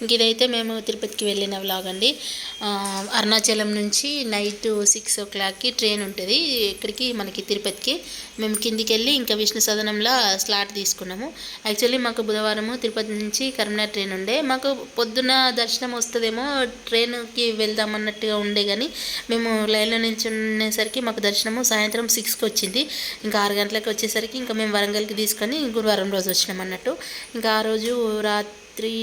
ఇంక ఇదైతే మేము తిరుపతికి వెళ్ళిన వ్లాగ్ అండి. అరుణాచలం నుంచి నైట్ సిక్స్ ఓ క్లాక్కి ట్రైన్ ఉంటుంది. ఇక్కడికి మనకి తిరుపతికి. మేము కిందికి వెళ్ళి ఇంకా విష్ణు సదనంలో స్లాట్ తీసుకున్నాము. యాక్చువల్లీ మాకు బుధవారము తిరుపతి నుంచి కరీంనగర్ ట్రైన్ ఉండే. మాకు పొద్దున దర్శనం వస్తుందేమో ట్రైన్కి వెళ్దాం అన్నట్టుగా ఉండే కానీ మేము లైన్లో నుంచి ఉండేసరికి మాకు దర్శనము సాయంత్రం సిక్స్కి వచ్చింది. ఇంకా ఆరు గంటలకు వచ్చేసరికి ఇంకా మేము వరంగల్కి తీసుకొని గురువారం రోజు వచ్చినాం అన్నట్టు. ఇంకా ఆ రోజు రాత్రి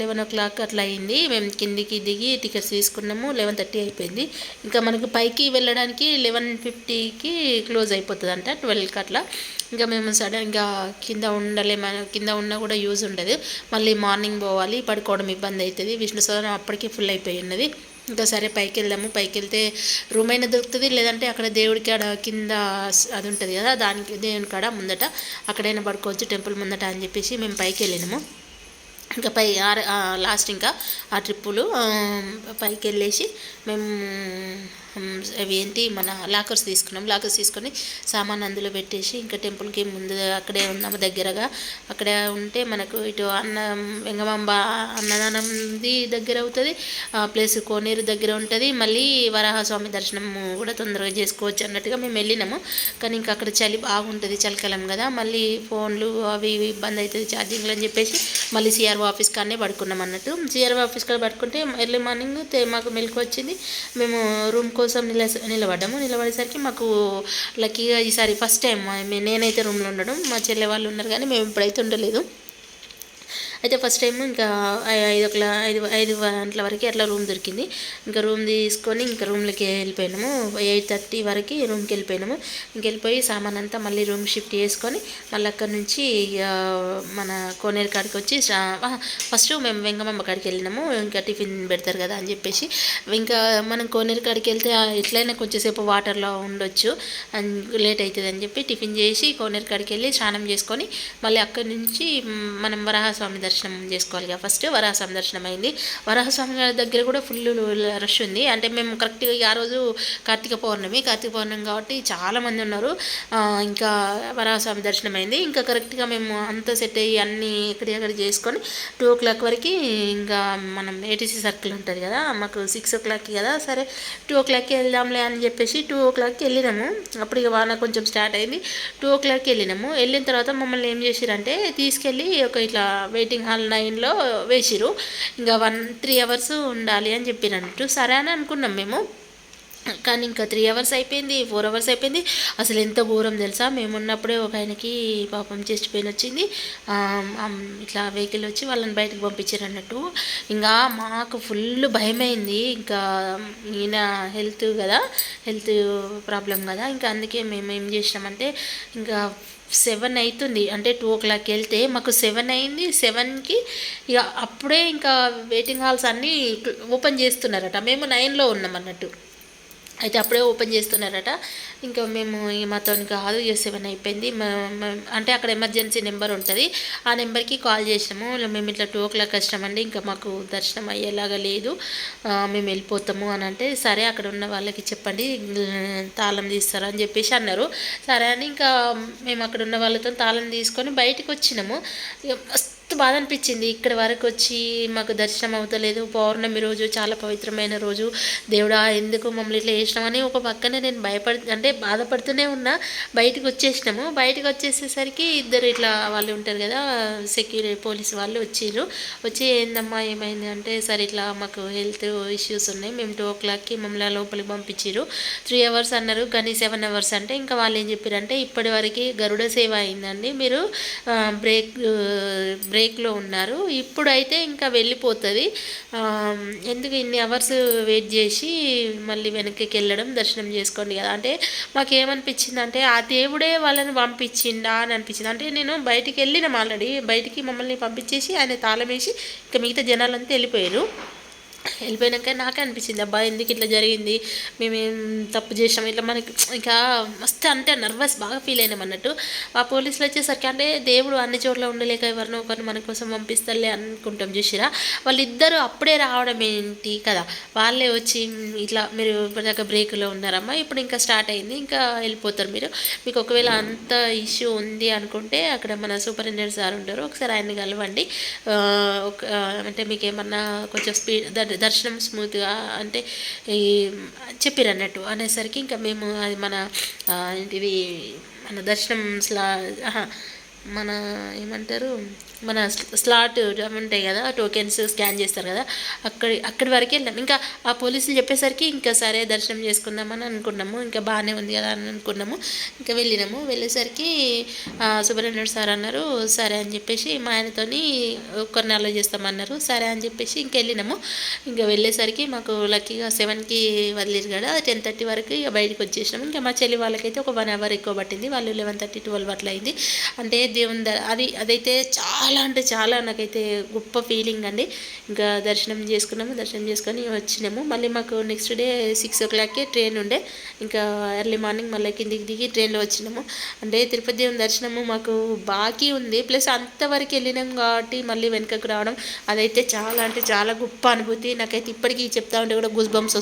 లెవెన్ ఓ క్లాక్ అట్లా అయింది. మేము కిందికి దిగి టికెట్స్ తీసుకున్నాము. లెవెన్ థర్టీ అయిపోయింది. ఇంకా మనకు పైకి వెళ్ళడానికి లెవెన్ ఫిఫ్టీకి క్లోజ్ అయిపోతుంది అంట ట్వెల్వ్కి అట్లా. ఇంకా మేము సడన్గా కింద ఉండలేము కింద ఉన్నా కూడా యూజ్ ఉండదు. మళ్ళీ మార్నింగ్ పోవాలి. పడుకోవడం ఇబ్బంది అవుతుంది. విష్ణు సదనం అప్పటికే ఫుల్ అయిపోయి ఉన్నది. ఇంకా సరే పైకి వెళ్దాము. పైకి వెళ్తే రూమ్ అయినా దొరుకుతుంది. లేదంటే అక్కడ దేవుడికి ఆడ కింద అది ఉంటుంది కదా. దానికి దేవుని కాడ ముందట అక్కడైనా పడుకోవచ్చు. టెంపుల్ ముందట అని చెప్పేసి మేము పైకి వెళ్ళినాము. ఇంకా పై లాస్ట్ ఇంకా ఆ ట్రిప్పులు పైకి వెళ్ళేసి మేము అవి ఏంటి? మన లాకర్స్ తీసుకున్నాం. లాకర్స్ తీసుకొని సామాన్ అందులో పెట్టేసి ఇంకా టెంపుల్కి ముందు అక్కడే ఉన్నాము దగ్గరగా. అక్కడ ఉంటే మనకు ఇటు అన్న వెంగమాంబ అన్నదానంది దగ్గర అవుతుంది. ప్లస్ కోనేరు దగ్గర ఉంటుంది. మళ్ళీ వరాహస్వామి దర్శనం కూడా తొందరగా చేసుకోవచ్చు అన్నట్టుగా మేము వెళ్ళినాము. కానీ ఇంకా అక్కడ చలి బాగుంటుంది చలికాలం కదా. మళ్ళీ ఫోన్లు అవి ఇవి ఇబ్బంది అవుతుంది ఛార్జింగ్లు అని చెప్పేసి మళ్ళీ సిఆర్ఓ ఆఫీస్ కాడనే పడుకున్నాం అన్నట్టు. సిఆర్ఓ ఆఫీస్ కాడ పడుకుంటే ఎర్లీ మార్నింగ్ మాకు మెలకు వచ్చింది. మేము రూమ్ కోసం నిల నిలబడ్డాము. నిలబడేసరికి మాకు లక్కీగా ఈసారి ఫస్ట్ టైం నేనైతే రూమ్లో ఉండడం మా చెల్లె వాళ్ళు ఉన్నారు కానీ మేము ఇప్పుడైతే ఉండలేదు. అయితే ఫస్ట్ టైం ఇంకా ఐదు ఒకలా ఐదు ఐదు గంటల వరకు అట్లా రూమ్ దొరికింది. ఇంకా రూమ్ తీసుకొని ఇంకా రూమ్లోకి వెళ్ళిపోయినాము. ఎయిట్ థర్టీ వరకు రూమ్కి వెళ్ళిపోయినాము. ఇంక వెళ్ళిపోయి సామాన్ అంతా మళ్ళీ రూమ్ షిఫ్ట్ చేసుకొని మళ్ళీ అక్కడ నుంచి మన కోనేరు కాడికి వచ్చి ఫస్ట్ మేము వెంగమమ్మ కాడికి వెళ్ళినాము. ఇంకా టిఫిన్ పెడతారు కదా అని చెప్పేసి. ఇంకా మనం కోనేరు కాడికి వెళ్తే ఎట్లయినా కొంచెంసేపు వాటర్లో ఉండొచ్చు. అని లేట్ అవుతుంది అని చెప్పి టిఫిన్ చేసి కోనేరు కాడికి వెళ్ళి స్నానం చేసుకొని మళ్ళీ అక్కడి నుంచి మనం వరాహస్వామి దర్శనం చేసుకోవాలి కదా ఫస్ట్ వరాహస్వామి దర్శనం అయింది. వరాహస్వామి దగ్గర కూడా ఫుల్ రష్ ఉంది. అంటే మేము కరెక్ట్గా ఆ రోజు కార్తీక పౌర్ణమి కార్తీక పౌర్ణమి కాబట్టి చాలామంది ఉన్నారు. ఇంకా వరాహస్వామి దర్శనం అయింది. ఇంకా కరెక్ట్గా మేము అంతా సెట్ అయ్యి అన్నీ ఎక్కడెక్కడ చేసుకొని టూ ఓ క్లాక్ వరకు ఇంకా మనం ఏటీసీ సర్కిల్ ఉంటుంది కదా మాకు సిక్స్ ఓ క్లాక్కి కదా సరే టూ ఓ క్లాక్కి వెళ్దాంలే అని చెప్పేసి టూ ఓ క్లాక్కి వెళ్ళినాము. అప్పుడు ఇక వాన కొంచెం స్టార్ట్ అయింది. టూ ఓ క్లాక్కి వెళ్ళినాము. వెళ్ళిన తర్వాత మమ్మల్ని ఏం చేసిరంటే తీసుకెళ్ళి ఒక ఇట్లా వెయిటింగ్ హాల్ నైన్లో వేసిరు ఇంకా వన్ త్రీ అవర్స్ ఉండాలి అని చెప్పినట్టు. సరే అని అనుకున్నాం మేము. కానీ ఇంకా త్రీ అవర్స్ అయిపోయింది ఫోర్ అవర్స్ అయిపోయింది. అసలు ఎంత ఘోరం తెలుసా? మేము ఉన్నప్పుడే ఒక ఆయనకి పాపం చెస్ట్ పెయిన్ వచ్చింది. ఇట్లా వెహికల్ వచ్చి వాళ్ళని బయటకు పంపించారు అన్నట్టు. ఇంకా మాకు ఫుల్ భయమైంది ఇంకా ఈయన హెల్త్ కదా హెల్త్ ప్రాబ్లం కదా. ఇంకా అందుకే మేము ఏం చేసినామంటే ఇంకా సెవెన్ అవుతుంది. అంటే టూ ఓ క్లాక్కి వెళ్తే మాకు సెవెన్ అయింది. సెవెన్కి ఇక అప్పుడే ఇంకా వెయిటింగ్ హాల్స్ అన్నీ ఓపెన్ చేస్తున్నారట. మేము నైన్లో ఉన్నాం అన్నట్టు. అయితే అప్పుడే ఓపెన్ చేస్తున్నారట. ఇంకా మేము మాతో కాదు ఇక సెవెన్ అయిపోయింది. అంటే అక్కడ ఎమర్జెన్సీ నెంబర్ ఉంటుంది. ఆ నెంబర్కి కాల్ చేసినాము. మేము ఇట్లా టూ ఓ క్లాక్ అండి ఇంకా మాకు దర్శనం అయ్యేలాగా లేదు. మేము వెళ్ళిపోతాము అని అంటే సరే అక్కడ ఉన్న వాళ్ళకి చెప్పండి తాళం తీస్తారు అని చెప్పేసి అన్నారు. సరే అని ఇంకా మేము అక్కడ ఉన్న వాళ్ళతో తాళం తీసుకొని బయటకు వచ్చినాము. మస్తు బాధ అనిపించింది ఇక్కడ వరకు వచ్చి మాకు దర్శనం అవుతలేదు. పౌర్ణమి రోజు చాలా పవిత్రమైన రోజు. దేవుడా ఎందుకు మమ్మల్ని ఇట్లా చేసినామని ఒక పక్కనే నేను భయపడి అంటే బాధపడుతూనే ఉన్నా. బయటకు వచ్చేసినాము. బయటకు వచ్చేసేసరికి ఇద్దరు ఇట్లా వాళ్ళు ఉంటారు కదా సెక్యూరిటీ పోలీస్ వాళ్ళు వచ్చిర్రు. వచ్చి ఏందమ్మా ఏమైంది అంటే సరే ఇట్లా మాకు హెల్త్ ఇష్యూస్ ఉన్నాయి. మేము టూ ఓ క్లాక్కి మమ్మల్ని లోపలికి పంపించారు త్రీ అవర్స్ అన్నారు. కానీ సెవెన్ అవర్స్ అంటే ఇంకా వాళ్ళు ఏం చెప్పారంటే ఇప్పటి వరకు గరుడ సేవ అయిందండి. మీరు బ్రేక్ బ్రేక్లో ఉన్నారు. ఇప్పుడైతే ఇంకా వెళ్ళిపోతుంది. ఎందుకు ఇన్ని అవర్స్ వెయిట్ చేసి మళ్ళీ వెనక్కి వెళ్ళడం దర్శనం చేసుకోండి కదా. అంటే మాకేమనిపించింది అంటే ఆ దేవుడే వాళ్ళని పంపించిండా అని అనిపించింది. అంటే నేను బయటికి వెళ్ళినాం ఆల్రెడీ. బయటికి మమ్మల్ని పంపించేసి ఆయన తాళం వేసి ఇంకా మిగతా జనాలంతా వెళ్ళిపోయారు. వెళ్ళిపోయాక నాకే అనిపించింది అబ్బా ఎందుకు ఇట్లా జరిగింది? మేమేం తప్పు చేసాం ఇట్లా మనకి ఇంకా మస్తు అంటే నర్వస్ బాగా ఫీల్ అయినాం అన్నట్టు. ఆ పోలీసులు వచ్చేసరికి అంటే దేవుడు అన్ని చోట్ల ఉండలేక ఎవరినో ఒకరిని మన కోసం పంపిస్తారులే అనుకుంటాం చూసిరా? వాళ్ళిద్దరూ అప్పుడే రావడం ఏంటి కదా? వాళ్ళే వచ్చి ఇట్లా మీరు ఇప్పటిదాకా బ్రేక్లో ఉన్నారమ్మా ఇప్పుడు ఇంకా స్టార్ట్ అయింది ఇంకా వెళ్ళిపోతారు మీరు. మీకు ఒకవేళ అంత ఇష్యూ ఉంది అనుకుంటే అక్కడ మన సూపరింటెండెంట్ సార్ ఉంటారు ఒకసారి ఆయన్ని కలవండి. ఒక అంటే మీకు ఏమన్నా కొంచెం స్పీడ్ దర్శనం స్మూత్గా అంటే ఈ అన్నట్టు. అనేసరికి ఇంకా మేము అది మన ఆ, మన దర్శనం స్లా మన ఏమంటారు? మన స్లాట్ ఉంటాయి కదా టోకెన్స్ స్కాన్ చేస్తారు కదా అక్కడి అక్కడి వరకు వెళ్ళాం ఇంకా ఆ పోలీసులు చెప్పేసరికి ఇంకా సరే దర్శనం చేసుకుందామని అనుకున్నాము. ఇంకా బాగానే ఉంది కదా అని అనుకున్నాము. ఇంకా వెళ్ళినాము. వెళ్ళేసరికి సుబ్రహ్మణ్యుడు సార్ అన్నారు సరే అని చెప్పేసి మా ఆయనతోని ఒక్కరిని అలో చేస్తామన్నారు. సరే అని చెప్పేసి ఇంక వెళ్ళినాము. ఇంకా వెళ్ళేసరికి మాకు లక్కీగా సెవెన్కి వదిలేరు కదా టెన్ థర్టీ వరకు ఇక బయటకు వచ్చేసినాము. ఇంకా మా చెల్లి వాళ్ళకైతే ఒక వన్ అవర్ ఎక్కువ పట్టింది. వాళ్ళు లెవెన్ థర్టీ ట్వెల్వ్ అట్లా అయింది. అంటే దేవుని ద- అది అదైతే చాలా అంటే చాలా నాకైతే గొప్ప ఫీలింగ్ అండి. ఇంకా దర్శనం చేసుకున్నాము దర్శనం చేసుకొని వచ్చినాము. మళ్ళీ మాకు నెక్స్ట్ డే సిక్స్ ఓ క్లాక్కి ట్రైన్ ఉండే. ఇంకా ఎర్లీ మార్నింగ్ మళ్ళీ కిందికి దిగి ట్రైన్లో వచ్చినాము. అంటే తిరుపతి దేవుని దర్శనము మాకు బాకీ ఉంది. ప్లస్ అంతవరకు వెళ్ళినాం కాబట్టి మళ్ళీ వెనుకకు రావడం అదైతే చాలా అంటే చాలా గొప్ప అనుభూతి. నాకైతే ఇప్పటికీ చెప్తా ఉంటే కూడా గూస్ బంప్స్